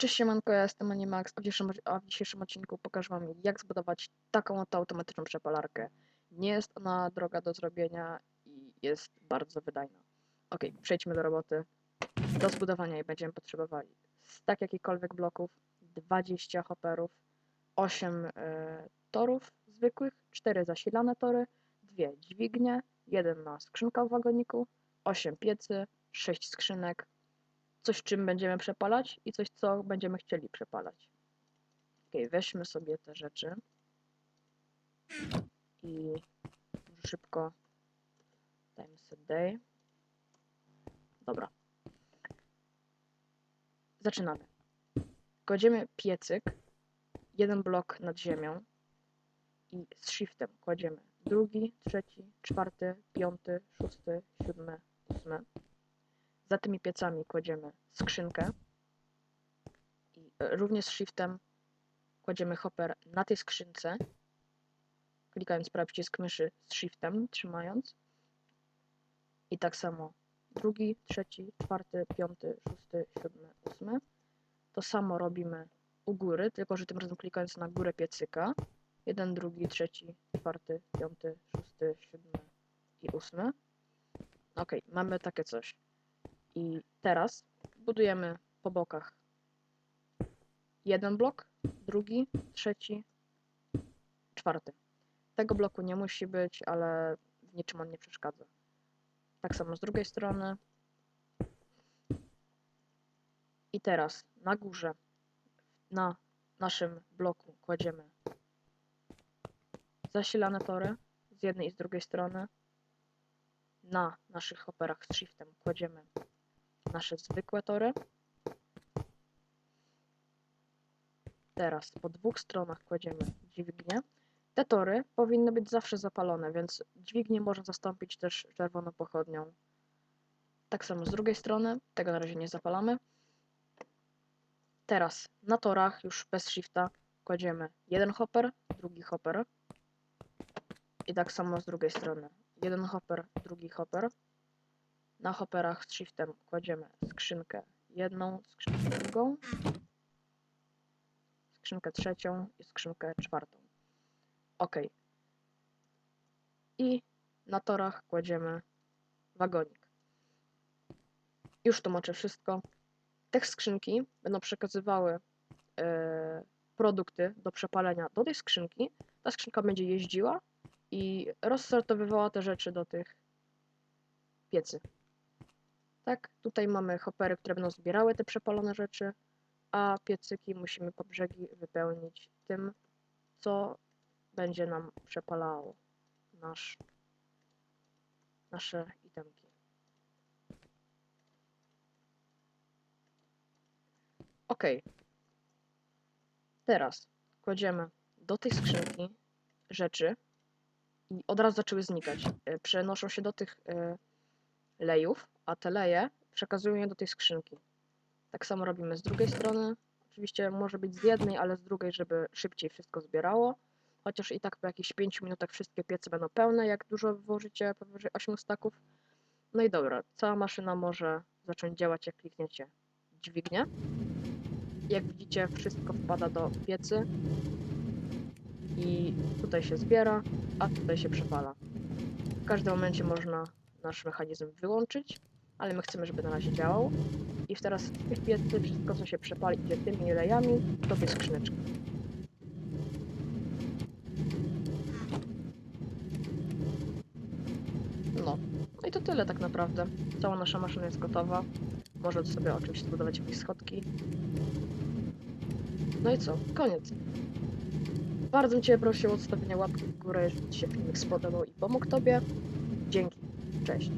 Cześć siemanko, ja jestem Animax, a w dzisiejszym, a w dzisiejszym odcinku pokażę wam jak zbudować taką oto automatyczną przepalarkę. Nie jest ona droga do zrobienia i jest bardzo wydajna. Ok, przejdźmy do roboty. Do zbudowania jej będziemy potrzebowali stack jakichkolwiek bloków, 20 hopperów, 8 y, torów zwykłych, 4 zasilane tory, 2 dźwignie, 1 na skrzynka w wagoniku, 8 piecy, 6 skrzynek, coś, czym będziemy przepalać i coś, co będziemy chcieli przepalać. Ok, weźmy sobie te rzeczy i szybko dajmy sobie day. Dobra. Zaczynamy. Kładziemy piecyk, jeden blok nad ziemią i z shiftem kładziemy drugi, trzeci, czwarty, piąty, szósty, siódmy, ósmy. Za tymi piecami kładziemy skrzynkę i e, również z shiftem kładziemy hopper na tej skrzynce, klikając prawy przycisk myszy z shiftem, trzymając. I tak samo drugi, trzeci, czwarty, piąty, szósty, siódmy, ósmy. To samo robimy u góry, tylko że tym razem klikając na górę piecyka. Jeden, drugi, trzeci, czwarty, piąty, szósty, siódmy i ósmy. Ok, mamy takie coś. I teraz budujemy po bokach jeden blok, drugi, trzeci, czwarty. Tego bloku nie musi być, ale w niczym on nie przeszkadza. Tak samo z drugiej strony. I teraz na górze, na naszym bloku kładziemy zasilane tory z jednej i z drugiej strony. Na naszych hopperach z shiftem kładziemy nasze zwykłe tory. Teraz po dwóch stronach kładziemy dźwignię. Te tory powinny być zawsze zapalone, więc dźwignię można zastąpić też czerwoną pochodnią. Tak samo z drugiej strony, tego na razie nie zapalamy. Teraz na torach już bez shifta kładziemy jeden hopper, drugi hopper. I tak samo z drugiej strony. Jeden hopper, drugi hopper. Na hopperach z shiftem kładziemy skrzynkę jedną, skrzynkę drugą, skrzynkę trzecią i skrzynkę czwartą. Ok. I na torach kładziemy wagonik. Już tłumaczę wszystko. Te skrzynki będą przekazywały e, produkty do przepalenia do tej skrzynki. Ta skrzynka będzie jeździła i rozsortowywała te rzeczy do tych piecy. Tak, tutaj mamy hoppery, które będą zbierały te przepalone rzeczy, a piecyki musimy po brzegi wypełnić tym, co będzie nam przepalało nasz, nasze itemki. Ok. Teraz kładziemy do tej skrzynki rzeczy i od razu zaczęły znikać. E, Przenoszą się do tych e, lejów, a te leje przekazują je do tej skrzynki. Tak samo robimy z drugiej strony. Oczywiście może być z jednej, ale z drugiej, żeby szybciej wszystko zbierało. Chociaż i tak po jakichś 5 minutach wszystkie piece będą pełne, jak dużo włożycie powyżej 8 staków. No i dobra, cała maszyna może zacząć działać, jak klikniecie dźwignię. Jak widzicie, wszystko wpada do piecy i tutaj się zbiera, a tutaj się przepala. W każdym momencie można nasz mechanizm wyłączyć, ale my chcemy, żeby na razie działał. I teraz z tych piecy wszystko, co się przepali, idzie tymi lejami do tej skrzyneczki. No. No i to tyle tak naprawdę. Cała nasza maszyna jest gotowa. Może sobie oczywiście zbudować jakieś schodki. No i co? Koniec. Bardzo bym Cię prosił o odstawienie łapki w górę, jeżeli Ci się filmik spodobał i pomógł Tobie. Dzięki. Cześć.